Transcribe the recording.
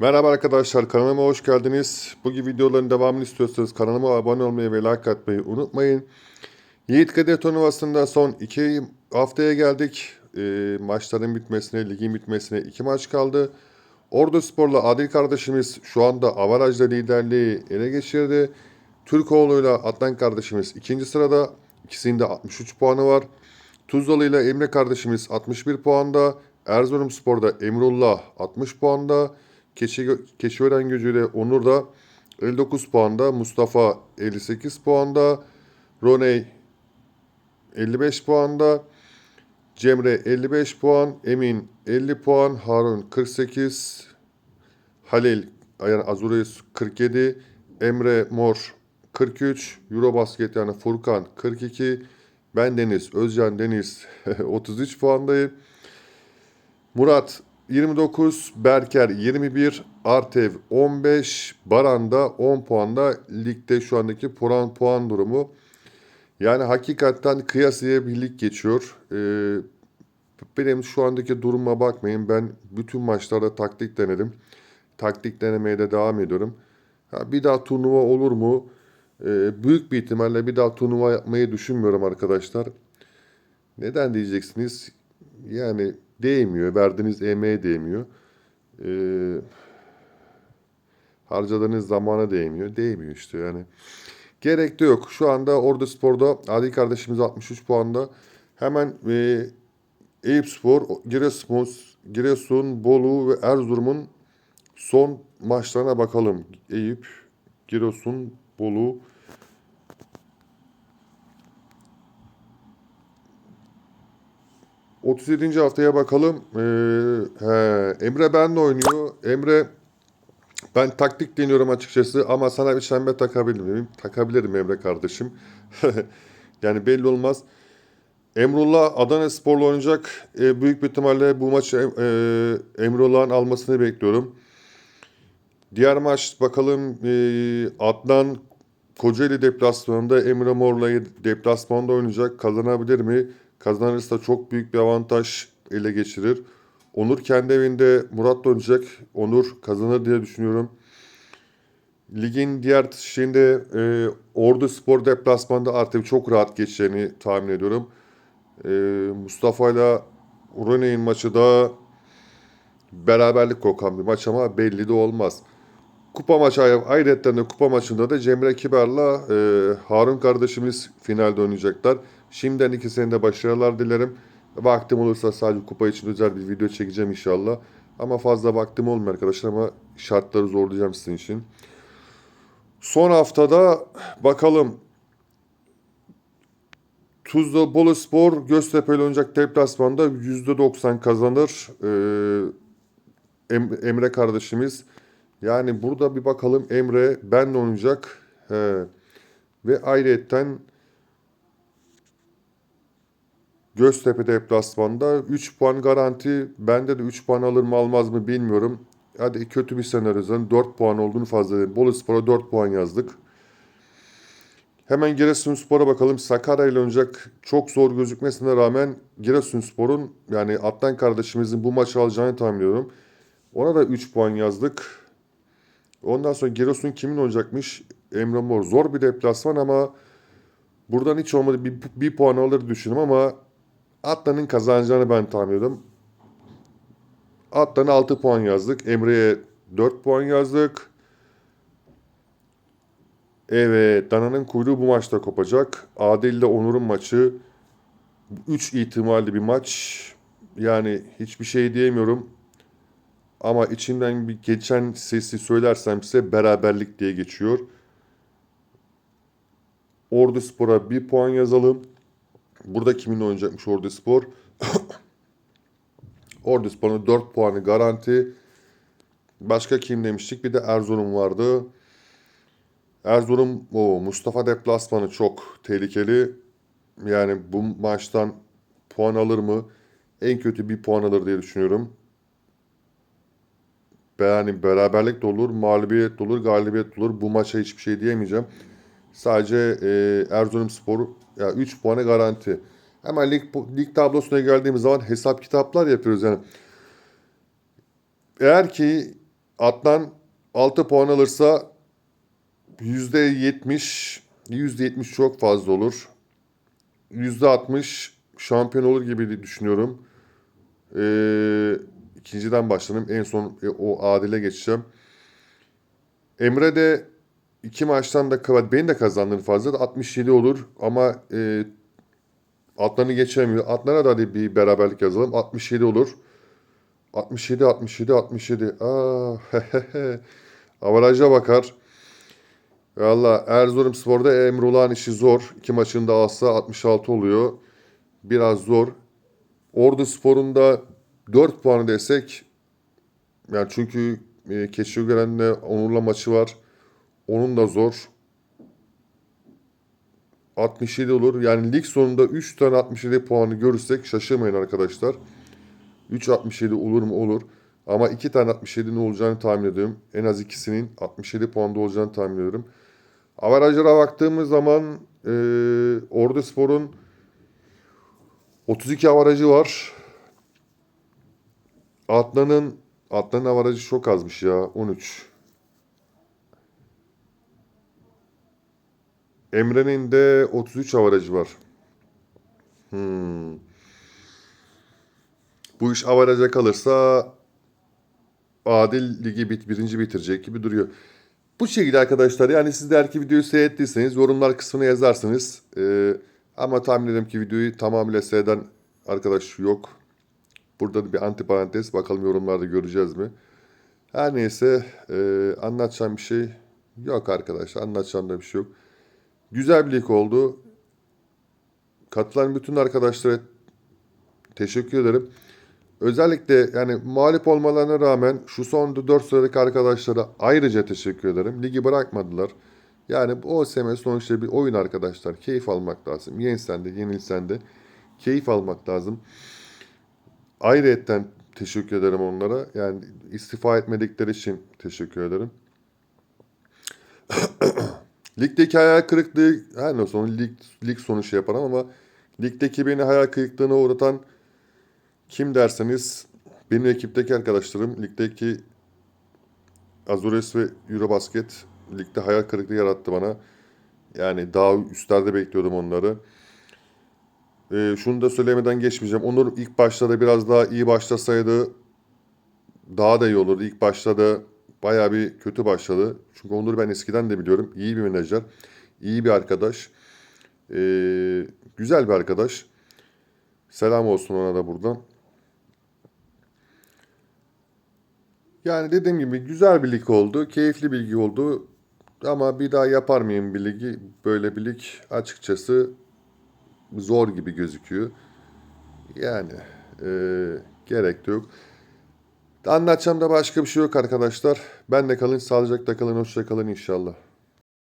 Merhaba arkadaşlar kanalıma hoş geldiniz. Bu videoların devamını istiyorsanız kanalıma abone olmayı ve like atmayı unutmayın. Yiğit Kadir Turnuvası'nda son iki haftaya geldik. Ee, maçların bitmesine, ligin bitmesine iki maç kaldı. Ordu Spor'la Adil kardeşimiz şu anda avarajla liderliği ele geçirdi. Türkoğlu'yla Adnan kardeşimiz ikinci sırada. İkisinin de 63 puanı var. Tuzlalı ile Emre kardeşimiz 61 puanda. Erzurum Spor'da Emrullah 60 puanda. Keçi, Keçiören Gücü Onur da 59 puanda. Mustafa 58 puanda. Roney 55 puanda. Cemre 55 puan. Emin 50 puan. Harun 48. Halil yani Azureus 47. Emre Mor 43. Eurobasket yani Furkan 42. Ben Deniz, Özcan Deniz 33 puandayım. Murat 29, Berker 21, Artev 15, Baran da 10 puanda ligde şu andaki puan puan durumu. Yani hakikaten kıyasıya bir lig geçiyor. Ee, benim şu andaki duruma bakmayın. Ben bütün maçlarda taktik denedim. Taktik denemeye de devam ediyorum. Ha, bir daha turnuva olur mu? Ee, büyük bir ihtimalle bir daha turnuva yapmayı düşünmüyorum arkadaşlar. Neden diyeceksiniz? Yani değmiyor. Verdiğiniz emeğe değmiyor. Ee, harcadığınız zamana değmiyor. Değmiyor işte yani. Gerek de yok. Şu anda Ordu Spor'da Adi kardeşimiz 63 puanda. Hemen e, Eyüp Spor, Giresun, Giresun, Bolu ve Erzurum'un son maçlarına bakalım. Eyüp, Giresun, Bolu. ...37. haftaya bakalım. Ee, he, Emre benle oynuyor. Emre ben taktik deniyorum açıkçası ama sana bir şembe takabilir miyim? Takabilirim Emre kardeşim. yani belli olmaz. Emrullah Adana Spor'la oynayacak. Ee, büyük bir ihtimalle bu maçı e, Emrullah'ın almasını bekliyorum. Diğer maç bakalım e, Adnan Kocaeli deplasmanında Emre Mor'la deplasmanda oynayacak. Kazanabilir mi? Kazanırsa çok büyük bir avantaj ele geçirir. Onur kendi evinde Murat'la oynayacak. Onur kazanır diye düşünüyorum. Ligin diğer şeyinde e, Ordu Spor deplasmanda artık çok rahat geçeceğini tahmin ediyorum. E, Mustafa ile Roney'in maçı da beraberlik kokan bir maç ama belli de olmaz. Kupa maçı ayrıca de kupa maçında da Cemre Kibar'la e, Harun kardeşimiz finalde oynayacaklar. Şimdiden ikisine de başarılar dilerim. Vaktim olursa sadece kupa için özel bir video çekeceğim inşallah. Ama fazla vaktim olmuyor arkadaşlar ama şartları zorlayacağım sizin için. Son haftada bakalım Tuzla Bolu Spor Göztepe ile oynayacak deplasmanda %90 kazanır. Ee, Emre kardeşimiz. Yani burada bir bakalım Emre benle oynayacak. He. Ve ayrıyetten Göztepe deplasmanda 3 puan garanti. Bende de 3 puan alır mı almaz mı bilmiyorum. Hadi kötü bir senaryonun 4 puan olduğunu fazla değil. Bolu Spor'a 4 puan yazdık. Hemen Giresunspor'a bakalım. Sakarya ile oynayacak çok zor gözükmesine rağmen Giresunspor'un yani Atlan kardeşimizin bu maçı alacağını tahmin ediyorum. Ona da 3 puan yazdık. Ondan sonra Giresun kimin olacakmış? Emre Mor. Zor bir deplasman ama buradan hiç olmadı bir, bir puan alır düşündüm ama Atlan'ın kazanacağını ben tahmin ediyorum. Atlan'a 6 puan yazdık. Emre'ye 4 puan yazdık. Evet, Dana'nın kuyruğu bu maçta kopacak. Adil ile Onur'un maçı 3 ihtimalli bir maç. Yani hiçbir şey diyemiyorum. Ama içinden bir geçen sesi söylersem size beraberlik diye geçiyor. Ordu Spor'a bir puan yazalım. Burada kimin oynayacakmış Ordu Spor? Ordu Spor'un 4 puanı garanti. Başka kim demiştik? Bir de Erzurum vardı. Erzurum o Mustafa deplasmanı çok tehlikeli. Yani bu maçtan puan alır mı? En kötü bir puan alır diye düşünüyorum. Yani beraberlik de olur, mağlubiyet de olur, galibiyet de olur. Bu maça hiçbir şey diyemeyeceğim. Sadece e, Erzurum Spor ya 3 puanı garanti. Hemen lig, lig tablosuna geldiğimiz zaman hesap kitaplar yapıyoruz yani. Eğer ki Adnan 6 puan alırsa %70, %70 çok fazla olur. %60 şampiyon olur gibi düşünüyorum. Ee, ikinciden başladım. En son e, o Adil'e geçeceğim. Emre de iki maçtan da kazandı. Beni de kazandığını fazla da 67 olur. Ama e, Adnan'ı geçemiyor. Adnan'a da hadi bir beraberlik yazalım. 67 olur. 67, 67, 67. Aa, Avaraja bakar. Valla Erzurumspor'da Emrullah'ın işi zor. İki maçında alsa 66 oluyor. Biraz zor. Ordu Spor'un da 4 puanı desek yani çünkü e, Keçiören'le Onur'la maçı var. Onun da zor. 67 olur. Yani lig sonunda 3 tane 67 puanı görürsek şaşırmayın arkadaşlar. 3.67 olur mu? Olur. Ama 2 tane 67 ne olacağını tahmin ediyorum. En az ikisinin 67 puanda olacağını tahmin ediyorum. Avarajlara baktığımız zaman e, Ordu Spor'un 32 avarajı var. Adnan'ın Adnan'ın avarajı çok azmış ya. 13. Emre'nin de 33 avarajı var. Hmm. Bu iş avaraja kalırsa Adil ligi bit, birinci bitirecek gibi duruyor. Bu şekilde arkadaşlar yani siz de eğer ki videoyu seyrettiyseniz yorumlar kısmına yazarsınız. Ee, ama tahmin ederim ki videoyu tamamıyla seyreden arkadaş yok. Burada da bir antiparantez bakalım yorumlarda göreceğiz mi? Her neyse e, anlatacağım bir şey yok arkadaşlar anlatacağım da bir şey yok. Güzel bir lig oldu. Katılan bütün arkadaşlara teşekkür ederim. Özellikle yani mağlup olmalarına rağmen şu son 4 sıradaki arkadaşlara ayrıca teşekkür ederim. Ligi bırakmadılar. Yani bu OSM sonuçta bir oyun arkadaşlar. Keyif almak lazım. Yenilsen de yenilsen de keyif almak lazım. Ayrıyetten teşekkür ederim onlara. Yani istifa etmedikleri için teşekkür ederim. Ligdeki hayal kırıklığı her ne olsa lig, lig sonu şey yaparım ama ligdeki beni hayal kırıklığına uğratan kim derseniz benim ekipteki arkadaşlarım ligdeki Azures ve Eurobasket ligde hayal kırıklığı yarattı bana. Yani daha üstlerde bekliyordum onları. Ee, şunu da söylemeden geçmeyeceğim. Onur ilk başlarda biraz daha iyi başlasaydı daha da iyi olurdu. İlk başta da bayağı bir kötü başladı. Çünkü Onur'u ben eskiden de biliyorum. İyi bir menajer, iyi bir arkadaş. Ee, güzel bir arkadaş. Selam olsun ona da buradan. Yani dediğim gibi güzel bir lig oldu. Keyifli bir lig oldu. Ama bir daha yapar mıyım bir ligi? Böyle bir lig açıkçası zor gibi gözüküyor. Yani e, gerek de yok. Anlatacağım da başka bir şey yok arkadaşlar. Ben de kalın, sağlıcakla kalın, hoşça kalın inşallah.